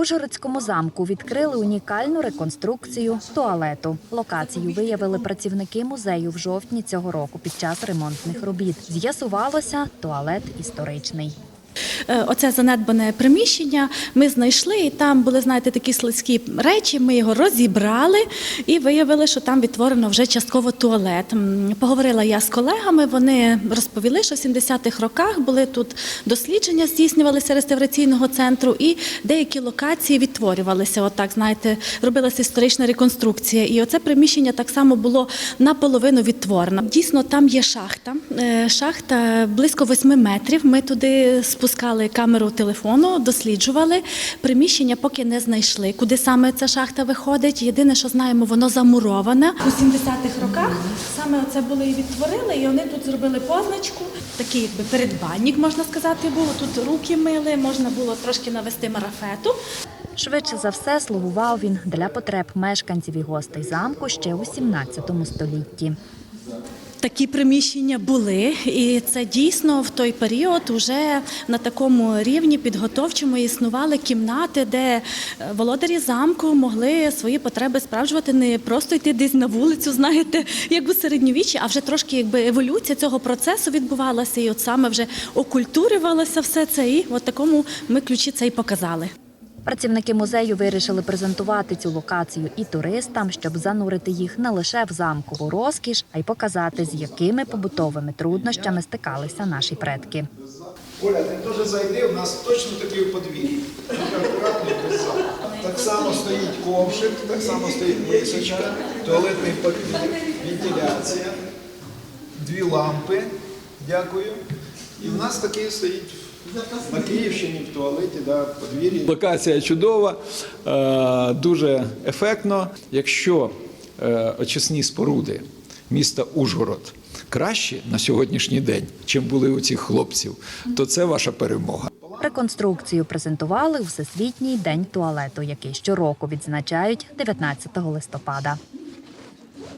Ужгородському замку відкрили унікальну реконструкцію туалету. Локацію виявили працівники музею в жовтні цього року під час ремонтних робіт. З'ясувалося, туалет історичний. Е, Оце занедбане приміщення ми знайшли, і там були, знаєте, такі слизькі речі. Ми його розібрали і виявили, що там відтворено вже частково туалет. Поговорила я з колегами. Вони розповіли, що в 70-х роках були тут дослідження, здійснювалися реставраційного центру, і деякі локації відтворювалися. Отак, знаєте, робилася історична реконструкція. І оце приміщення так само було наполовину відтворено. Дійсно, там є шахта. Е, Шахта близько 8 метрів. Ми туди спускали камеру телефону, досліджували. Приміщення поки не знайшли. Куди саме ця шахта виходить? Єдине, що знаємо, воно замуроване. У 70-х роках саме це були і відтворили, і вони тут зробили позначку. Такий якби передбанник, можна сказати, був. Тут руки мили, можна було трошки навести марафету. Швидше за все слугував він для потреб мешканців і гостей замку ще у 17 столітті. Такі приміщення були, і це дійсно в той період вже на такому рівні підготовчому існували кімнати, де е, володарі замку могли свої потреби справджувати, не просто йти десь на вулицю, знаєте, як у середньовіччі, а вже трошки якби еволюція цього процесу відбувалася, і от саме вже окультурювалося все це. І от такому ми ключі це і показали. Працівники музею вирішили презентувати цю локацію і туристам, щоб занурити їх не лише в замкову розкіш, а й показати, з якими побутовими труднощами стикалися наші предки. Оля, ти теж зайди, у нас точно такий подвір'ї. Так само стоїть ковшик, так само стоїть мисочка, туалетний папір, вентиляція, дві лампи. Дякую. І в нас такий стоїть на Київщині в туалеті, да, в подвір'ї. Локація чудова, е, дуже ефектно. Якщо е, очисні споруди міста Ужгород кращі на сьогоднішній день, чим були у цих хлопців, то це ваша перемога. Реконструкцію презентували у Всесвітній день туалету, який щороку відзначають 19 листопада.